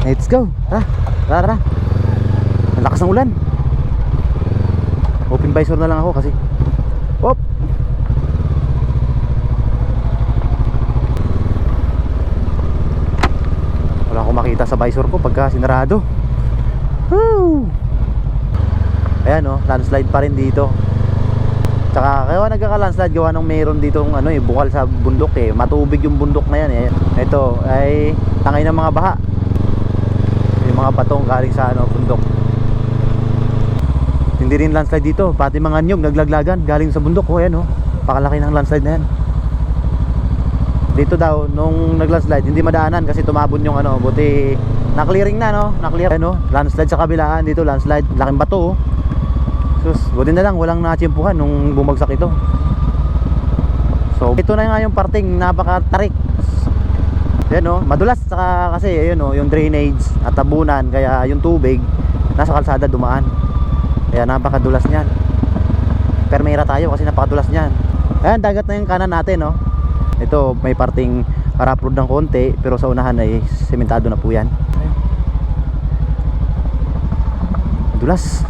Let's go. Tara. Tara, tara. Ang lakas ng ulan. Open visor na lang ako kasi. Hop. Wala akong makita sa visor ko pagka sinarado. Woo! Ayan oh, landslide pa rin dito. Tsaka kaya nagkaka-landslide gawa ng meron dito ano eh, bukal sa bundok eh. Matubig yung bundok na yan eh. Ito ay tangay ng mga baha. Mga batong galing sa ano, bundok. Hindi rin landslide dito, pati mga nyog naglaglagan galing sa bundok. Oh, ayan oh. Pakalaki ng landslide na yan. Dito daw nung naglandslide hindi madaanan kasi tumabon yung ano, buti na-clearing na no, na-clear ano, landslide sa kabilaan dito landslide, laking bato oh. Sus, buti na lang walang natsimpuhan nung bumagsak ito. So, ito na yung parting napaka-tarik. Yan oh, madulas saka kasi ayun oh, yung drainage at tabunan kaya yung tubig nasa kalsada dumaan. Kaya napakadulas niyan. Permera tayo kasi napakadulas niyan. Ayan, dagat na yung kanan natin oh. Ito, may parting rough road ng konti pero sa unahan ay sementado na po yan. Dulas.